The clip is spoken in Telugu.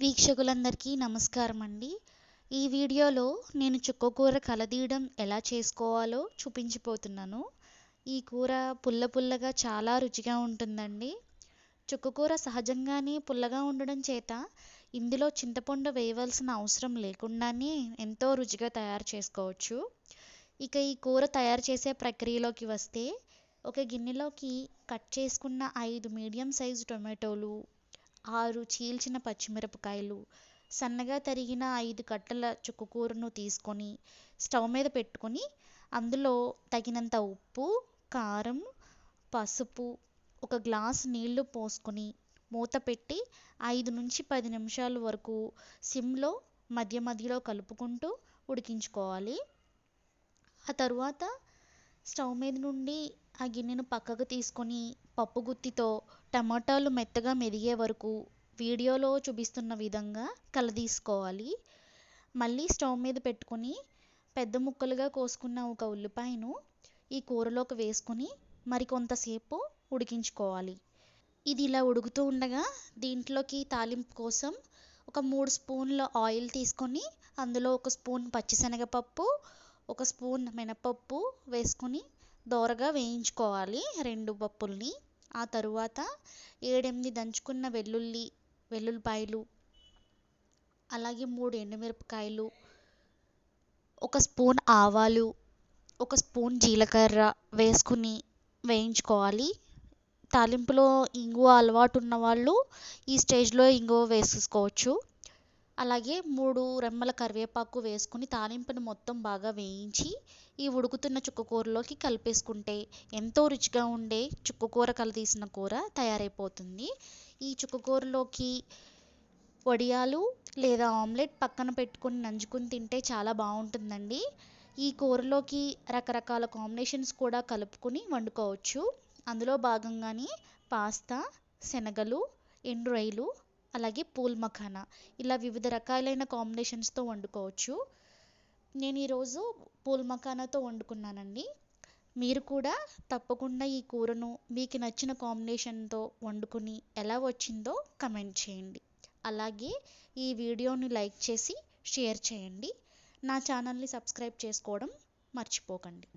వీక్షకులందరికీ నమస్కారం అండి ఈ వీడియోలో నేను చుక్కకూర కలదీయడం ఎలా చేసుకోవాలో చూపించిపోతున్నాను. ఈ కూర పుల్ల పుల్లగా చాలా రుచిగా ఉంటుందండి. చుక్కకూర సహజంగానే పుల్లగా ఉండడం చేత ఇందులో చింతపండు వేయవలసిన అవసరం లేకుండానే ఎంతో రుచిగా తయారు చేసుకోవచ్చు. ఇక ఈ కూర తయారు చేసే ప్రక్రియలోకి వస్తే ఒక గిన్నెలోకి కట్ చేసుకున్న ఐదు మీడియం సైజు టొమాటోలు ఆరు చీల్చిన పచ్చిమిరపకాయలు సన్నగా తరిగిన ఐదు కట్టల చుక్కకూరను తీసుకొని స్టవ్ మీద పెట్టుకొని అందులో తగినంత ఉప్పు కారం పసుపు ఒక గ్లాస్ నీళ్ళు పోసుకొని మూత పెట్టి ఐదు నుంచి పది నిమిషాల వరకు సిమ్లో మధ్య మధ్యలో కలుపుకుంటూ ఉడికించుకోవాలి. ఆ తరువాత స్టవ్ మీద నుండి ఆ గిన్నెను పక్కకు తీసుకొని పప్పు గుత్తితో టమాటాలు మెత్తగా మెదిగే వరకు వీడియోలో చూపిస్తున్న విధంగా కలదీసుకోవాలి. మళ్ళీ స్టవ్ మీద పెట్టుకొని పెద్ద ముక్కలుగా కోసుకున్న ఒక ఉల్లిపాయను ఈ కూరలోకి వేసుకుని మరికొంతసేపు ఉడికించుకోవాలి. ఇది ఇలా ఉడుకుతూ ఉండగా దీంట్లోకి తాలింపు కోసం ఒక మూడు స్పూన్ల ఆయిల్ తీసుకొని అందులో ఒక స్పూన్ పచ్చిశనగపప్పు ఒక స్పూన్ మినపప్పు వేసుకొని దోరగా వేయించుకోవాలి రెండు పప్పుల్ని ఆ తరువాత ఏడెనిమిది దంచుకున్న వెల్లుల్లి వెల్లుల్లిపాయలు అలాగే మూడు ఎండుమిరపకాయలు ఒక స్పూన్ ఆవాలు ఒక స్పూన్ జీలకర్ర వేసుకుని వేయించుకోవాలి. తాలింపులో ఇంగువ అలవాటు ఉన్న వాళ్ళు ఈ స్టేజ్లో ఇంగువ వేసేసుకోవచ్చు. అలాగే మూడు రెమ్మల కరివేపాకు వేసుకుని తాలింపుని మొత్తం బాగా వేయించి ఈ ఉడుకుతున్న చుక్కకూరలోకి కలిపేసుకుంటే ఎంతో రుచిగా ఉండే చుక్కకూర కలదీసిన కూర తయారైపోతుంది. ఈ చుక్కకూరలోకి వడియాలు లేదా ఆమ్లెట్ పక్కన పెట్టుకొని నంచుకుని తింటే చాలా బాగుంటుందండి. ఈ కూరలోకి రకరకాల కాంబినేషన్స్ కూడా కలుపుకొని వండుకోవచ్చు. అందులో భాగంగానే పాస్తా శనగలు ఎండు రొయ్యలు అలాగే పూల్ మఖానా. ఇలా వివిధ రకాలైన కాంబినేషన్స్తో వండుకోవచ్చు. నేను ఈరోజు పూల్ మఖానాతో వండుకున్నానండి. మీరు కూడా తప్పకుండా ఈ కూరను మీకు నచ్చిన కాంబినేషన్తో వండుకుని ఎలా వచ్చిందో కమెంట్ చేయండి. అలాగే ఈ వీడియోని లైక్ చేసి షేర్ చేయండి. నా ఛానల్ని సబ్స్క్రైబ్ చేసుకోవడం మర్చిపోకండి.